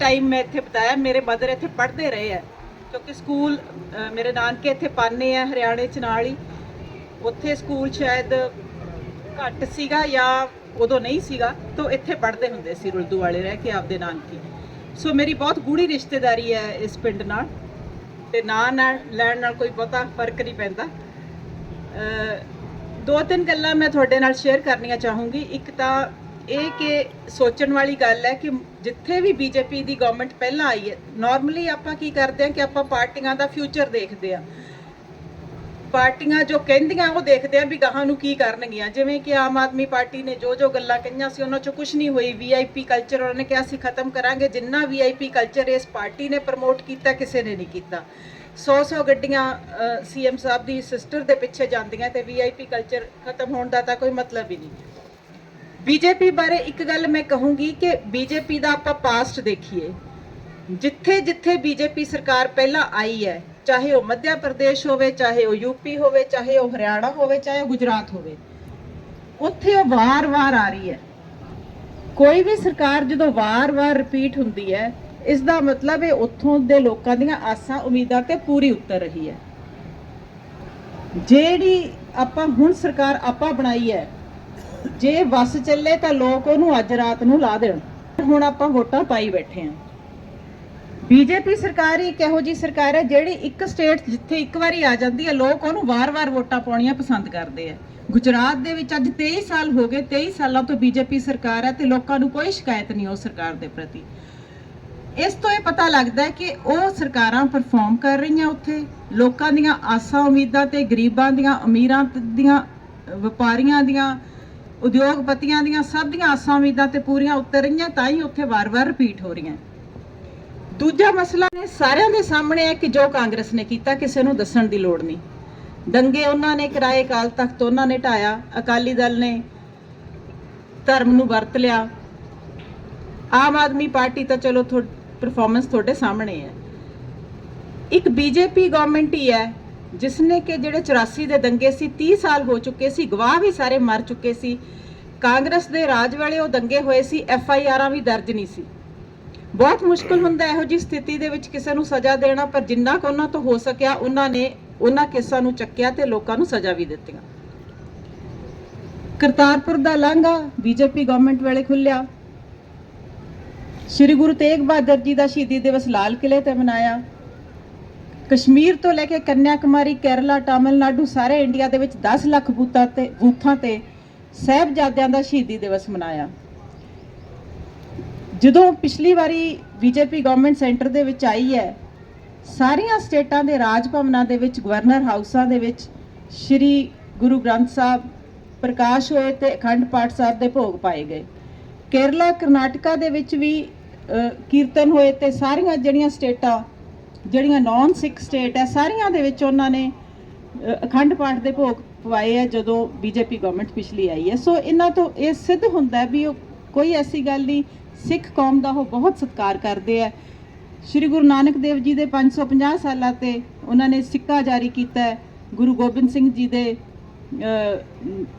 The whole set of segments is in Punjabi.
ਟਾਈਮ ਮੈਂ ਇੱਥੇ ਬਤਾਇਆ, ਮੇਰੇ ਮਦਰ ਇੱਥੇ ਪੜ੍ਹਦੇ ਰਹੇ ਆ। ਕਿਉਂਕਿ ਸਕੂਲ ਮੇਰੇ ਨਾਨਕੇ ਇੱਥੇ ਪਾਨੇ ਆ, ਹਰਿਆਣੇ ਚ ਨਾਲ ਹੀ। ਉੱਥੇ ਸਕੂਲ ਸ਼ਾਇਦ ਘੱਟ ਸੀਗਾ ਜਾਂ ਉਦੋਂ ਨਹੀਂ ਸੀਗਾ, ਤਾਂ ਇੱਥੇ ਪੜ੍ਹਦੇ ਹੁੰਦੇ ਸੀ ਰੁਲਦੂ ਵਾਲੇ ਰਹਿ ਕੇ ਆਪਦੇ ਨਾਨਕੇ। ਸੋ ਮੇਰੀ ਬਹੁਤ ਗੂੜੀ ਰਿਸ਼ਤੇਦਾਰੀ ਹੈ ਇਸ ਪਿੰਡ ਨਾਲ। ਤੇ ਨਾਂ ਨਾਲ, ਲੈਣ ਨਾਲ ਕੋਈ ਬਹੁਤਾ ਫ਼ਰਕ ਨਹੀਂ ਪੈਂਦਾ। ਦੋ ਤਿੰਨ ਗੱਲਾਂ ਮੈਂ ਤੁਹਾਡੇ ਨਾਲ ਸ਼ੇਅਰ ਕਰਨੀਆਂ ਚਾਹੂੰਗੀ। ਇੱਕ ਤਾਂ ਇਹ ਕਿ ਸੋਚਣ ਵਾਲੀ ਗੱਲ ਹੈ ਕਿ ਜਿੱਥੇ ਵੀ ਬੀਜੇਪੀ ਦੀ ਗਵਰਨਮੈਂਟ ਪਹਿਲਾਂ ਆਈ ਹੈ ਨਾਰਮਲੀ ਆਪਾਂ ਕੀ ਕਰਦੇ ਹਾਂ ਕਿ ਆਪਾਂ ਪਾਰਟੀਆਂ ਦਾ ਫਿਊਚਰ ਦੇਖਦੇ ਆ ਪਾਰਟੀਆਂ ਜੋ ਕਹਿੰਦੀਆਂ, ਉਹ ਦੇਖਦੇ ਆ ਵੀ ਗਾਹਾਂ ਨੂੰ ਕੀ ਕਰਨਗੀਆਂ। ਜਿਵੇਂ ਕਿ ਆਮ ਆਦਮੀ ਪਾਰਟੀ ਨੇ ਜੋ ਜੋ ਗੱਲਾਂ ਕਹੀਆਂ ਸੀ, ਉਹਨਾਂ ਚੋਂ ਕੁਝ ਨਹੀਂ ਹੋਈ। ਵੀਆਈਪੀ ਕਲਚਰ ਉਹਨਾਂ ਨੇ ਕਿਹਾ ਸੀ, ਖਤਮ ਕਰਾਂਗੇ। ਜਿੰਨਾ ਵੀਆਈਪੀ ਕਲਚਰ ਇਸ ਪਾਰਟੀ ਨੇ ਪ੍ਰਮੋਟ ਕੀਤਾ, ਕਿਸੇ ਨੇ ਨਹੀਂ ਕੀਤਾ। 100-100 ਗੱਡੀਆਂ ਸੀਐਮ ਸਾਹਿਬ ਦੀ ਸਿਸਟਰ ਦੇ ਪਿੱਛੇ ਜਾਂਦੀਆਂ ਤੇ ਵੀਆਈਪੀ ਕਲਚਰ ਖਤਮ ਹੋਣ ਦਾ ਤਾਂ ਕੋਈ ਮਤਲਬ ਹੀ ਨਹੀਂ। ਬੀਜੇਪੀ ਬਾਰੇ ਇੱਕ ਗੱਲ ਮੈਂ ਕਹੂੰਗੀ ਕਿ ਬੀਜੇਪੀ ਦਾ ਆਪਾਂ ਪਾਸਟ ਦੇਖੀਏ। ਜਿੱਥੇ ਜਿੱਥੇ ਬੀਜੇਪੀ ਸਰਕਾਰ ਪਹਿਲਾਂ ਆਈ ਹੈ, ਚਾਹੇ ਉਹ ਮੱਧ ਪ੍ਰਦੇਸ਼ ਹੋਵੇ, ਚਾਹੇ ਉਹ ਯੂਪੀ ਹੋਵੇ, ਚਾਹੇ ਉਹ ਹਰਿਆਣਾ ਹੋਵੇ, ਚਾਹੇ ਉਹ ਗੁਜਰਾਤ ਹੋਵੇ, ਉੱਥੇ ਉਹ ਵਾਰ-ਵਾਰ ਆ ਰਹੀ ਹੈ। ਕੋਈ ਵੀ ਸਰਕਾਰ ਜਦੋਂ ਵਾਰ-ਵਾਰ ਰਿਪੀਟ ਹੁੰਦੀ ਹੈ ਇਸ ਦਾ ਮਤਲਬ ਇਹ ਉੱਥੋਂ ਦੇ ਲੋਕਾਂ ਦੀਆਂ ਆਸਾਂ, ਉਮੀਦਾਂ ਤੇ ਪੂਰੀ ਉਤਰ ਰਹੀ ਹੈ। ਜਿਹੜੀ ਆਪਾਂ ਹੁਣ ਸਰਕਾਰ ਆਪਾਂ ਬਣਾਈ ਹੈ ਜੇ ਬੱਸ ਚੱਲੇ ਤਾਂ ਲੋਕ ਉਹਨੂੰ ਅੱਜ ਰਾਤ ਨੂੰ ਲਾ ਦੇਣ। ਹੁਣ ਆਪਾਂ ਵੋਟਾਂ ਪਾਈ ਬੈਠੇ ਆਂ ਬੀਜੇਪੀ ਸਰਕਾਰ ਹੀ ਕਿਹੋ ਜੀ ਸਰਕਾਰ ਹੈ ਜਿਹੜੀ ਇੱਕ ਸਟੇਟ ਜਿੱਥੇ ਇੱਕ ਵਾਰੀ ਆ ਜਾਂਦੀ ਹੈ, ਲੋਕ ਉਹਨੂੰ ਵਾਰ-ਵਾਰ ਵੋਟਾਂ ਪਾਉਣੀਆਂ ਪਸੰਦ ਕਰਦੇ ਆ। ਗੁਜਰਾਤ ਦੇ ਵਿੱਚ ਅੱਜ 23 ਸਾਲ ਹੋ ਗਏ 23 ਸਾਲਾਂ ਤੋਂ ਬੀਜੇਪੀ ਸਰਕਾਰ ਹੈ ਤੇ ਲੋਕਾਂ ਨੂੰ ਕੋਈ ਸ਼ਿਕਾਇਤ ਨਹੀਂ ਉਸ ਸਰਕਾਰ ਦੇ ਪ੍ਰਤੀ। ਇਸ ਤੋਂ ਇਹ ਪਤਾ ਲੱਗਦਾ ਹੈ ਕਿ ਉਹ ਸਰਕਾਰਾਂ ਪਰਫਾਰਮ ਕਰ ਰਹੀਆਂ ਉੱਥੇ। ਲੋਕਾਂ ਦੀਆਂ ਆਸਾਂ, ਉਮੀਦਾਂ ਤੇ ਗਰੀਬਾਂ ਦੀਆਂ, ਅਮੀਰਾਂ ਦੀਆਂ, ਵਪਾਰੀਆਂ ਦੀਆਂ ਉਦਯੋਗਪਤੀਆਂ ਦੀਆਂ ਸਭ ਦੀਆਂ ਆਸਾਂ ਉਮੀਦਾਂ ਤੇ ਪੂਰੀਆਂ ਉਤਰ ਰਹੀਆਂ ਤਾਂ ਹੀ ਉੱਥੇ ਵਾਰ-ਵਾਰ ਰਿਪੀਟ ਹੋ ਰਹੀਆਂ। ਦੂਜਾ ਮਸਲਾ ਨੇ ਸਾਰਿਆਂ ਦੇ ਸਾਹਮਣੇ ਹੈ ਕਿ ਜੋ ਕਾਂਗਰਸ ਨੇ ਕੀਤਾ, ਕਿਸੇ ਨੂੰ ਦੱਸਣ ਦੀ ਲੋੜ ਨਹੀਂ। ਦੰਗੇ ਉਹਨਾਂ ਨੇ ਕਰਾਏ ਕਾਲ ਤਖਤ ਉਹਨਾਂ ਨੇ ਢਾਇਆ, ਅਕਾਲੀ ਦਲ ਨੇ ਧਰਮ ਨੂੰ ਵਰਤ ਲਿਆ। ਆਮ ਆਦਮੀ ਪਾਰਟੀ ਤਾਂ ਚਲੋ ਪਰਫਾਰਮੈਂਸ ਤੁਹਾਡੇ ਸਾਹਮਣੇ ਹੈ। ਇੱਕ ਬੀਜੇਪੀ ਗਵਰਨਮੈਂਟ ਹੀ ਹੈ। ਜਿਸ ਨੇ ਕਿ ਜਿਹੜੇ 84 ਦੇ ਦੰਗੇ ਸੀ 30 ਸਾਲ ਹੋ ਚੁੱਕੇ ਸੀ, ਗਵਾਹ ਵੀ ਸਾਰੇ ਮਰ ਚੁੱਕੇ ਸੀ। ਕਾਂਗਰਸ ਦੇ ਰਾਜ ਵੇਲੇ ਉਹ ਦੰਗੇ ਹੋਏ ਸੀ, ਐਫ ਆਈ ਆਰਾਂ ਵੀ ਦਰਜ ਨਹੀਂ ਸੀ। ਬਹੁਤ ਮੁਸ਼ਕਲ ਹੁੰਦਾ ਇਹੋ ਜੀ ਸਥਿਤੀ ਦੇ ਵਿੱਚ ਕਿਸੇ ਨੂੰ ਸਜ਼ਾ ਦੇਣਾ, ਪਰ ਜਿੰਨਾ ਕੁ ਉਹਨਾਂ ਤੋਂ ਹੋ ਸਕਿਆ, ਉਹਨਾਂ ਨੇ ਉਹਨਾਂ ਕੇਸਾਂ ਨੂੰ ਚੱਕਿਆ ਤੇ ਲੋਕਾਂ ਨੂੰ ਸਜ਼ਾ ਵੀ ਦਿੱਤੀਆਂ। ਕਰਤਾਰਪੁਰ ਦਾ ਲਾਂਘਾ ਬੀਜੇਪੀ ਗਵਰਨਮੈਂਟ ਵੇਲੇ ਖੁੱਲਿਆ ਸ੍ਰੀ ਗੁਰੂ ਤੇਗ ਬਹਾਦਰ ਜੀ ਦਾ ਸ਼ਹੀਦੀ ਦਿਵਸ ਲਾਲ ਕਿਲੇ ਤੇ ਮਨਾਇਆ। ਕਸ਼ਮੀਰ ਤੋਂ ਲੈ ਕੇ ਕੰਨਿਆ ਕੁਮਾਰੀ ਕੇਰਲਾ, ਤਾਮਿਲਨਾਡੂ ਸਾਰੇ ਇੰਡੀਆ ਦੇ ਵਿੱਚ 10 ਲੱਖ ਬੂਥਾਂ ਤੇ ਬੂਥਾਂ ਤੇ ਸਹਿਬਜ਼ਾਦਿਆਂ ਦਾ ਸ਼ਹੀਦੀ ਦਿਵਸ ਮਨਾਇਆ। ਜਦੋਂ ਪਿਛਲੀ ਵਾਰੀ ਬੀਜੇਪੀ ਗਵਰਨਮੈਂਟ ਸੈਂਟਰ ਦੇ ਵਿੱਚ ਆਈ ਹੈ, ਸਾਰੀਆਂ ਸਟੇਟਾਂ ਦੇ ਰਾਜ ਭਵਨਾਂ ਦੇ ਵਿੱਚ, ਗਵਰਨਰ ਹਾਊਸਾਂ ਦੇ ਵਿੱਚ ਸ੍ਰੀ ਗੁਰੂ ਗ੍ਰੰਥ ਸਾਹਿਬ ਪ੍ਰਕਾਸ਼ ਹੋਏ ਤੇ ਅਖੰਡ ਪਾਠ ਸਾਹਿਬ ਦੇ ਭੋਗ ਪਾਏ ਗਏ। ਕੇਰਲਾ, ਕਰਨਾਟਕਾ ਦੇ ਵਿੱਚ ਵੀ ਕੀਰਤਨ ਹੋਏ ਤੇ ਸਾਰੀਆਂ ਜਿਹੜੀਆਂ ਸਟੇਟਾਂ ਜਿਹੜੀਆਂ ਨਾਨ ਸਿੱਖ ਸਟੇਟ ਹੈ ਸਾਰੀਆਂ ਦੇ ਵਿੱਚ ਉਹਨਾਂ ਨੇ ਅਖੰਡ ਪਾਠ ਦੇ ਭੋਗ ਪਵਾਏ ਹੈ ਜਦੋਂ ਬੀਜੇਪੀ ਗਵਰਨਮੈਂਟ ਪਿਛਲੀ ਆਈ ਹੈ ਸੋ ਇਹਨਾਂ ਤੋਂ ਇਹ ਸਿੱਧ ਹੁੰਦਾ ਵੀ ਉਹ ਕੋਈ ਐਸੀ ਗੱਲ ਨਹੀਂ ਸਿੱਖ ਕੌਮ ਦਾ ਉਹ ਬਹੁਤ ਸਤਿਕਾਰ ਕਰਦੇ ਆ। ਸ਼੍ਰੀ ਗੁਰੂ ਨਾਨਕ ਦੇਵ ਜੀ ਦੇ 550 ਸਾਲਾਂ ਤੇ ਉਹਨਾਂ ਨੇ ਸਿੱਕਾ ਜਾਰੀ ਕੀਤਾ ਗੁਰੂ ਗੋਬਿੰਦ ਸਿੰਘ ਜੀ ਦੇ ਅ,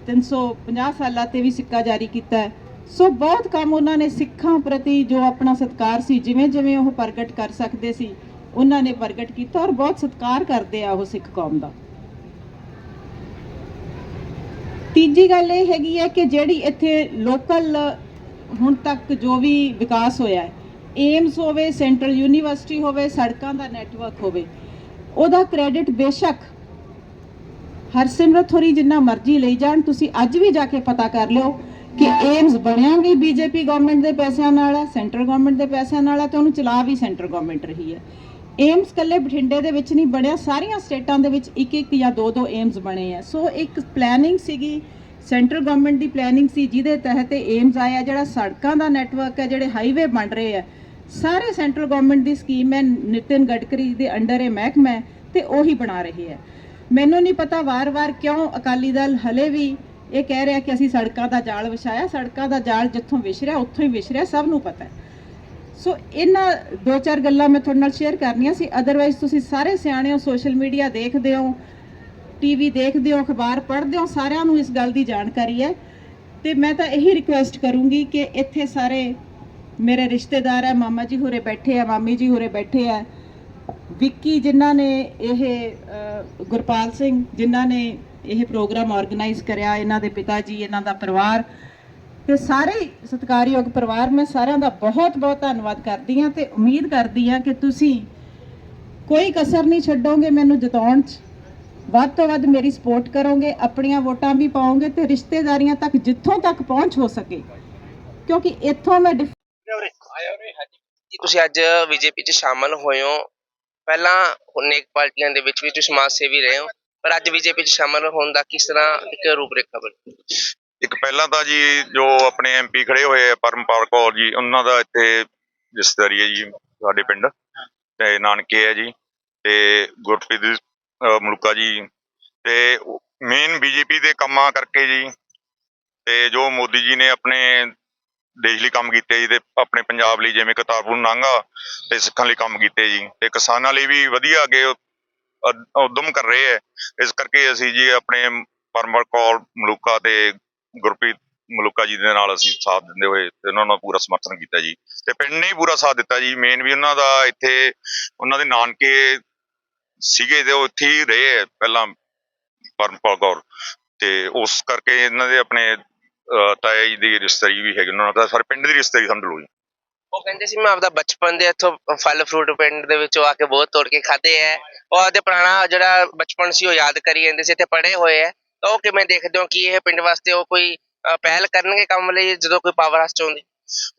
350 ਸਾਲਾਂ ਤੇ ਵੀ ਸਿੱਕਾ ਜਾਰੀ ਕੀਤਾ ਸੋ ਬਹੁਤ ਕੰਮ ਉਹਨਾਂ ਨੇ ਸਿੱਖਾਂ ਪ੍ਰਤੀ ਜੋ ਆਪਣਾ ਸਤਿਕਾਰ ਸੀ ਜਿਵੇਂ ਜਿਵੇਂ ਉਹ ਪ੍ਰਗਟ ਕਰ ਸਕਦੇ ਸੀ ਉਹਨਾਂ ਨੇ ਪ੍ਰਗਟ ਕੀਤਾ ਔਰ ਬਹੁਤ ਸਤਿਕਾਰ ਕਰਦੇ ਆ ਉਹ ਸਿੱਖ ਕੌਮ ਦਾ। ਤੀਜੀ ਗੱਲ ਇਹ ਹੈਗੀ ਹੈ ਕਿ ਜਿਹੜੀ ਇੱਥੇ ਲੋਕਲ ਹੁਣ ਤੱਕ ਜੋ ਵੀ ਵਿਕਾਸ ਹੋਇਆ ਹੈ ਏਮਸ ਹੋਵੇ ਸੈਂਟਰਲ ਯੂਨੀਵਰਸਿਟੀ ਹੋਵੇ, ਸੜਕਾਂ ਦਾ ਨੈਟਵਰਕ ਹੋਵੇ, ਉਹਦਾ ਕ੍ਰੈਡਿਟ ਬੇਸ਼ੱਕ ਹਰਸਿਮਰਤ ਹੋਰੀ ਜਿੰਨਾ ਮਰਜ਼ੀ ਲਈ ਜਾਣ, ਤੁਸੀਂ ਅੱਜ ਵੀ ਜਾ ਕੇ ਪਤਾ ਕਰ ਲਿਓ ਕਿ ਏਮਸ ਬਣਿਆ ਵੀ ਬੀਜੇਪੀ ਗਵਰਨਮੈਂਟ ਦੇ ਪੈਸਿਆਂ ਨਾਲ ਹੈ ਸੈਂਟਰਲ ਗਵਰਨਮੈਂਟ ਦੇ ਪੈਸਿਆਂ ਨਾਲ ਹੈ, ਤੇ ਉਹਨੂੰ ਚਲਾ ਵੀ ਸੈਂਟਰ ਗਵਰਨਮੈਂਟ ਰਹੀ ਹੈ। ਏਮਸ ਕੱਲੇ ਬਠਿੰਡੇ ਦੇ ਵਿੱਚ ਨਹੀਂ ਬਣਿਆ, ਸਾਰੀਆਂ ਸਟੇਟਾਂ ਦੇ ਵਿੱਚ ਇੱਕ ਇੱਕ ਜਾਂ ਦੋ ਦੋ ਏਮਸ ਬਣੇ ਆ। ਸੋ ਇੱਕ ਪਲੈਨਿੰਗ ਸੀਗੀ ਸੈਂਟਰਲ ਗਵਰਨਮੈਂਟ ਦੀ ਪਲੈਨਿੰਗ ਸੀ, ਜਿਹਦੇ ਤਹਿਤ ਏਮਸ ਆਇਆ ਜਿਹੜਾ ਸੜਕਾਂ ਦਾ ਨੈਟਵਰਕ ਹੈ ਜਿਹੜੇ ਹਾਈਵੇ ਬਣ ਰਹੇ ਆ। ਸਾਰੇ ਸੈਂਟਰਲ ਗਵਰਨਮੈਂਟ ਦੀ ਸਕੀਮ ਹੈ, ਨਿਤਿਨ ਗਡਕਰੀ ਦੇ ਅੰਡਰ ਇਹ ਮਹਿਕਮਾ ਹੈ ਤੇ ਉਹੀ ਬਣਾ ਰਹੀ ਹੈ ਮੈਨੂੰ ਨਹੀਂ ਪਤਾ ਵਾਰ-ਵਾਰ ਕਿਉਂ ਅਕਾਲੀ ਦਲ ਹਲੇ ਵੀ ਇਹ ਕਹਿ ਰਿਹਾ ਕਿ ਅਸੀਂ ਸੜਕਾਂ ਦਾ ਜਾਲ ਵਿਛਾਇਆ, ਸੜਕਾਂ ਦਾ ਜਾਲ ਜਿੱਥੋਂ ਵਿਛ ਰਿਹਾ, ਉੱਥੋਂ ਹੀ ਵਿਛ ਰਿਹਾ, ਸਭ ਨੂੰ ਪਤਾ ਹੈ। ਸੋ ਇਹਨਾਂ ਦੋ ਚਾਰ ਗੱਲਾਂ ਮੈਂ ਤੁਹਾਡੇ ਨਾਲ ਸ਼ੇਅਰ ਕਰਨੀਆਂ ਸੀ। ਅਦਰਵਾਈਜ਼ ਤੁਸੀਂ ਸਾਰੇ ਸਿਆਣੇ ਹੋ ਸੋਸ਼ਲ ਮੀਡੀਆ ਦੇਖਦੇ ਹੋ ਟੀਵੀ ਦੇਖਦੇ ਹੋ, ਅਖਬਾਰ ਪੜ੍ਹਦੇ ਹੋ, ਸਾਰਿਆਂ ਨੂੰ ਇਸ ਗੱਲ ਦੀ ਜਾਣਕਾਰੀ ਹੈ। ਤੇ ਮੈਂ ਤਾਂ ਇਹੀ ਰਿਕੁਐਸਟ ਕਰੂੰਗੀ ਕਿ ਇੱਥੇ ਸਾਰੇ ਮੇਰੇ ਰਿਸ਼ਤੇਦਾਰ ਹੈ, ਮਾਮਾ ਜੀ ਹੋਰੇ ਬੈਠੇ ਆ, ਮਾਮੀ ਜੀ ਹੋਰੇ ਬੈਠੇ ਆ। ਵਿੱਕੀ ਜਿਨ੍ਹਾਂ ਨੇ ਇਹ ਗੁਰਪਾਲ ਸਿੰਘ ਜਿਨ੍ਹਾਂ ਨੇ ਇਹ ਪ੍ਰੋਗਰਾਮ ਆਰਗੇਨਾਈਜ਼ ਕਰਿਆ, ਇਹਨਾਂ ਦੇ ਪਿਤਾ ਜੀ, ਇਹਨਾਂ ਦਾ ਪਰਿਵਾਰ ਤੇ ਸਾਰੇ ਸਤਿਕਾਰਯੋਗ ਪਰਿਵਾਰ, ਮੈਂ ਸਾਰਿਆਂ ਦਾ ਬਹੁਤ ਬਹੁਤ ਧੰਨਵਾਦ ਕਰਦੀ ਹਾਂ ਤੇ ਉਮੀਦ ਕਰਦੀ ਹਾਂ ਕਿ ਤੁਸੀਂ ਕੋਈ ਕਸਰ ਨਹੀਂ ਛੱਡੋਗੇ ਮੈਨੂੰ ਜਿਤਾਉਣ 'ਚ। ਵੱਧ ਤੋਂ ਵੱਧ ਮੇਰੀ ਸਪੋਰਟ ਕਰੋਗੇ, ਆਪਣੀਆਂ ਵੋਟਾਂ ਵੀ ਪਾਓਗੇ ਤੇ ਰਿਸ਼ਤੇਦਾਰੀਆਂ ਤੱਕ ਜਿੱਥੋਂ ਤੱਕ ਪਹੁੰਚ ਹੋ ਸਕੇ। ਕਿਉਂਕਿ ਇੱਥੋਂ ਮੈਂ ਤੁਸੀਂ ਅੱਜ ਬੀਜੇਪੀ 'ਚ ਸ਼ਾਮਲ ਹੋਏ ਹੋ? ਪਹਿਲਾਂ ਅਨੇਕ ਪਾਰਟੀਆਂ ਦੇ ਵਿੱਚ ਵੀ ਤੁਸੀਂ ਸਮਾਜ ਸੇਵੀ ਰਹੇ ਹੋ, ਪਰ ਅੱਜ ਬੀਜੇਪੀ 'ਚ ਸ਼ਾਮਲ ਹੋਣ ਦਾ ਕਿਸ ਤਰ੍ਹਾਂ ਇੱਕ ਰੂਪਰੇਖਾ ਬਣੀ? ਇੱਕ ਪਹਿਲਾਂ ਤਾਂ ਜੀ ਜੋ ਆਪਣੇ ਐਮਪੀ ਖੜੇ ਹੋਏ ਆ ਪਰਮਪਾਲ ਕੌਰ ਜੀ ਉਹਨਾਂ ਦਾ ਇੱਥੇ ਰਿਸ਼ਤੇਦਾਰੀ ਹੈ ਜੀ ਸਾਡੇ ਪਿੰਡ। ਤੇ ਨਾਨਕੇ ਹੈ ਜੀ ਤੇ ਗੁਰਪ੍ਰੀਤ ਮਲੂਕਾ ਜੀ। ਤੇ ਮੇਨ ਬੀਜੇਪੀ ਦੇ ਕੰਮਾਂ ਕਰਕੇ ਜੀ ਤੇ ਜੋ ਮੋਦੀ ਜੀ ਨੇ ਆਪਣੇ ਦੇਸ਼ ਲਈ ਕੰਮ ਕੀਤੇ ਜੀ ਤੇ ਆਪਣੇ ਪੰਜਾਬ ਲਈ ਜਿਵੇਂ ਕਰਤਾਰਪੁਰ ਨਾਂਗਾ ਤੇ ਸਿੱਖਾਂ ਲਈ ਕੰਮ ਕੀਤੇ ਜੀ ਤੇ ਕਿਸਾਨਾਂ ਲਈ ਵੀ ਵਧੀਆ ਅੱਗੇ ਉਦ- ਉਦਮ ਕਰ ਰਹੇ ਹੈ। ਇਸ ਕਰਕੇ ਅਸੀਂ ਜੀ ਆਪਣੇ ਪਰਮਪਾਲ ਕੌਰ ਮਲੂਕਾ ਤੇ ਗੁਰਪ੍ਰੀਤ ਮਲੂਕਾ ਜੀ ਦੇ ਨਾਲ ਅਸੀਂ ਸਾਥ ਦਿੰਦੇ ਹੋਏ ਤੇ ਉਹਨਾਂ ਦਾ ਪੂਰਾ ਸਮਰਥਨ ਕੀਤਾ ਜੀ। ਤੇ ਪਿੰਡ ਨੇ ਪੂਰਾ ਸਾਥ ਦਿੱਤਾ ਜੀ। ਮੇਨ ਵੀ ਉਹਨਾਂ ਦਾ ਇੱਥੇ ਉਹਨਾਂ ਦੇ ਨਾਨਕੇ ਸੀਗੇ ਤੇ ਉਹ ਇੱਥੇ ਹੀ ਰਹੇ ਪਹਿਲਾਂ ਪਰਮਪਾਲ ਕੌਰ। ਤੇ ਉਸ ਕਰਕੇ ਇਹਨਾਂ ਦੇ ਆਪਣੇ ਤਾਇਆ ਜੀ ਦੀ ਰਿਸ਼ਤੇਦਾਰੀ ਵੀ ਹੈਗੀ ਉਹਨਾਂ ਨਾਲ ਸਾਰੇ ਪਿੰਡ ਦੀ ਰਿਸ਼ਤੇਦਾਰੀ ਸਮਝ ਲਓ ਜੀ। ਉਹ ਕਹਿੰਦੇ ਸੀ, ਮੈਂ ਆਪਦਾ ਬਚਪਨ ਦੇ ਇੱਥੋਂ ਫਲ ਫਰੂਟ ਪਿੰਡ ਦੇ ਵਿੱਚੋਂ ਆ ਕੇ ਬਹੁਤ ਤੋੜ ਕੇ ਖਾਦੇ ਹੈ ਉਹ ਆਪਦੇ ਪੁਰਾਣਾ ਜਿਹੜਾ ਬਚਪਨ ਸੀ, ਉਹ ਯਾਦ ਕਰੀ ਜਾਂਦੇ ਸੀ। ਤੇ ਪੜੇ ਹੋਏ ਹੈ ਤਾਂ ਉਹ ਕਿਵੇਂ ਦੇਖਦੇ ਹੋ ਕਿ ਇਹ ਪਿੰਡ ਵਾਸਤੇ ਉਹ ਕੋਈ ਪਹਿਲ ਕਰਨਗੇ ਕੰਮ ਲਈ ਜਦੋਂ ਕੋਈ ਪਾਵਰ ਹਾਊਸ ਚ ਆਉਂਦੀ?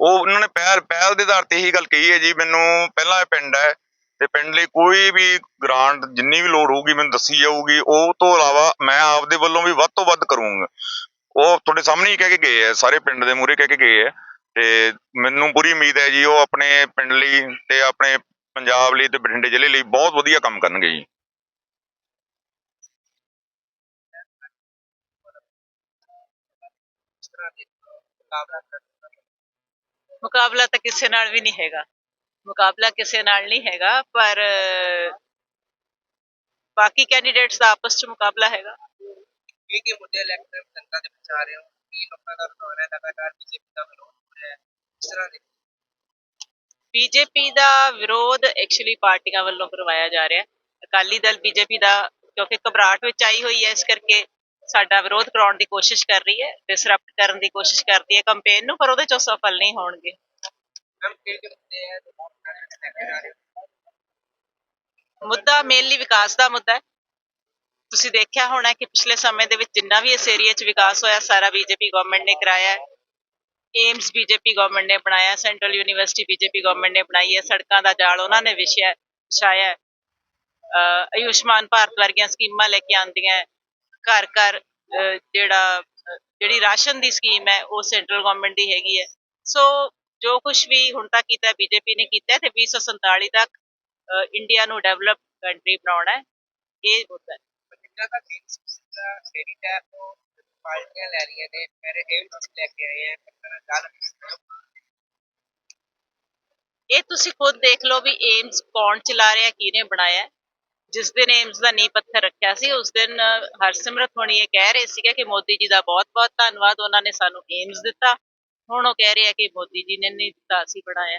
ਉਹ ਉਹਨਾਂ ਨੇ ਪਹਿਲ ਪਹਿਲ ਦੇ ਆਧਾਰ ਤੇ ਇਹੀ ਗੱਲ ਕਹੀ ਹੈ ਜੀ, ਮੈਨੂੰ ਪਹਿਲਾਂ ਇਹ ਪਿੰਡ ਹੈ ਤੇ ਪਿੰਡ ਲਈ ਕੋਈ ਵੀ ਗ੍ਰਾਂਟ ਜਿੰਨੀ ਵੀ ਲੋੜ ਹੋਊਗੀ ਮੈਨੂੰ ਦੱਸੀ ਜਾਊਗੀ। ਉਹ ਤੋਂ ਇਲਾਵਾ ਮੈਂ ਆਪਦੇ ਵੱਲੋਂ ਵੀ ਵੱਧ ਤੋਂ ਵੱਧ ਕਰੂੰਗਾ। ਉਹ ਤੁਹਾਡੇ ਸਾਹਮਣੇ ਹੀ ਕਹਿ ਕੇ ਗਏ ਹੈ, ਸਾਰੇ ਪਿੰਡ ਦੇ ਮੂਹਰੇ ਕਹਿ ਕੇ ਗਏ ਹੈ ਤੇ ਮੈਨੂੰ ਪੂਰੀ ਉਮੀਦ ਹੈ ਜੀ, ਉਹ ਆਪਣੇ ਪਿੰਡ ਲਈ ਤੇ ਆਪਣੇ ਪੰਜਾਬ ਲਈ ਤੇ ਬਠਿੰਡੇ ਜ਼ਿਲ੍ਹੇ ਲਈ ਬਹੁਤ ਵਧੀਆ ਕੰਮ ਕਰਨਗੇ ਜੀ। ਤਰ੍ਹਾਂ ਦੇ ਮੁਕਾਬਲਾ ਕਰ ਮੁਕਾਬਲਾ ਤਾਂ ਕਿਸੇ ਨਾਲ ਵੀ ਨਹੀਂ ਹੈਗਾ। ਮੁਕਾਬਲਾ ਕਿਸੇ ਨਾਲ ਨਹੀਂ ਹੈਗਾ ਪਰ ਬਾਕੀ ਕੈਂਡੀਡੇਟਸ ਦਾ ਆਪਸ ਚ ਮੁਕਾਬਲਾ ਹੈਗਾ। ਕੀ ਕੀ ਮੁੱਦੇ ਲੈ ਕੇ ਜਨਤਾ ਦੇ ਵਿੱਚ ਆ ਰਹੇ ਹੋ? ਕੀ ਲੋਕਾਂ ਦਾ ਹੈ? ਲਗਾਤਾਰ ਬੀਜੇਪੀ ਦਾ ਵਿਰੋਧ ਹੋ ਰਿਹਾ ਹੈ। ਇਸ ਤਰ੍ਹਾਂ ਦੇ ਬੀਜੇਪੀ ਦਾ ਵਿਰੋਧ ਐਕਚੁਅਲੀ ਪਾਰਟੀਆਂ ਵੱਲੋਂ ਕਰਵਾਇਆ ਜਾ ਰਿਹਾ ਹੈ। ਅਕਾਲੀ ਦਲ ਬੀਜੇਪੀ ਦਾ ਕਿਉਂਕਿ ਘਬਰਾਹਟ ਵਿੱਚ ਆਈ ਹੋਈ ਹੈ ਇਸ ਕਰਕੇ। ਸਾਡਾ ਵਿਰੋਧ ਕਰਾਉਣ ਦੀ ਕੋਸ਼ਿਸ਼ ਕਰ ਰਹੀ ਹੈ ਡਿਸਰਪਟ ਕਰਨ ਦੀ ਕੋਸ਼ਿਸ਼ ਕਰਦੀ ਹੈ ਕੈਂਪੇਨ ਨੂੰ ਪਰ ਉਹਦੇ ਚ ਸਫਲ ਨਹੀਂ ਹੋਣਗੇ। ਮੁੱਦੇ ਮੇਨਲੀ ਵਿਕਾਸ ਦਾ ਮੁੱਦਾ ਹੈ। ਤੁਸੀਂ ਦੇਖਿਆ ਹੋਣਾ ਕਿ ਪਿਛਲੇ ਸਮੇਂ ਦੇ ਵਿੱਚ ਜਿੰਨਾ ਵੀ ਇਸ ਏਰੀਆ 'ਚ ਵਿਕਾਸ ਹੋਇਆ ਸਾਰਾ ਬੀਜੇਪੀ ਗਵਰਨਮੈਂਟ ਨੇ ਕਰਾਇਆ ਹੈ। ਏਮਸ ਬੀਜੇਪੀ ਗਵਰਨਮੈਂਟ ਨੇ ਬਣਾਇਆ ਸੈਂਟਰਲ ਯੂਨੀਵਰਸਿਟੀ ਬੀਜੇਪੀ ਗਵਰਨਮੈਂਟ ਨੇ ਬਣਾਈ ਹੈ ਸੜਕਾਂ ਦਾ ਜਾਲ ਉਹਨਾਂ ਨੇ ਵਿਛਿਆ ਵਿਛਾਇਆ ਆਯੁਸ਼ਮਾਨ ਭਾਰਤ ਵਰਗੀਆਂ ਸਕੀਮਾਂ ਲੈ ਕੇ ਆਂਦੀਆਂ ਹੈ। ਘਰ ਘਰ ਜਿਹੜਾ ਜਿਹੜੀ ਰਾਸ਼ਨ ਦੀ ਸਕੀਮ ਹੈ ਉਹ ਸੈਂਟਰਲ ਗਵਰਨਮੈਂਟ ਦੀ ਹੈਗੀ ਹੈ। ਸੋ ਜੋ ਕੁਝ ਵੀ ਹੁਣ ਤੱਕ ਕੀਤਾ ਬੀਜੇਪੀ ਨੇ ਕੀਤਾ ਤੇ 2047 ਤੱਕ ਇੰਡੀਆ ਨੂੰ ਡਿਵੈਲਪ ਕੰਟਰੀ ਬਣਾਉਣਾ ਹੈ। ਇਹ ਮੁੱਦਾ ਹੈ। ਬਠਿੰਡਾ ਦਾ ਡੇਰੀ ਟੈਪ ਤੋਂ ਪਾਰਟੀਆਂ ਲੈ ਰਹੀਆਂ ਨੇ। ਮੇਰੇ ਏਮਸ ਲੈ ਕੇ ਆਏ ਪਰ ਗੱਲ ਇਹ ਤੁਸੀਂ ਖੁਦ ਦੇਖ ਲਓ ਵੀ ਏਮਸ ਕੌਣ ਚਲਾ ਰਿਹਾ ਕਿਹਨੇ ਬਣਾਇਆ। ਜਿਸ ਦਿਨ ਏਮਸ ਦਾ ਨੀਂਹ ਪੱਥਰ ਰੱਖਿਆ ਸੀ, ਉਸ ਦਿਨ ਹਰਸਿਮਰਤ ਹੋਣੀ ਇਹ ਕਹਿ ਰਹੇ ਸੀਗੇ ਕਿ ਮੋਦੀ ਜੀ ਦਾ ਬਹੁਤ-ਬਹੁਤ ਧੰਨਵਾਦ, ਉਹਨਾਂ ਨੇ ਸਾਨੂੰ ਏਮਸ ਦਿੱਤਾ। ਹੁਣ ਉਹ ਕਹਿ ਰਹੇ ਆ ਕਿ ਮੋਦੀ ਜੀ ਨੇ ਨਹੀਂ ਦਿੱਤਾ, ਅਸੀਂ ਬਣਾਇਆ।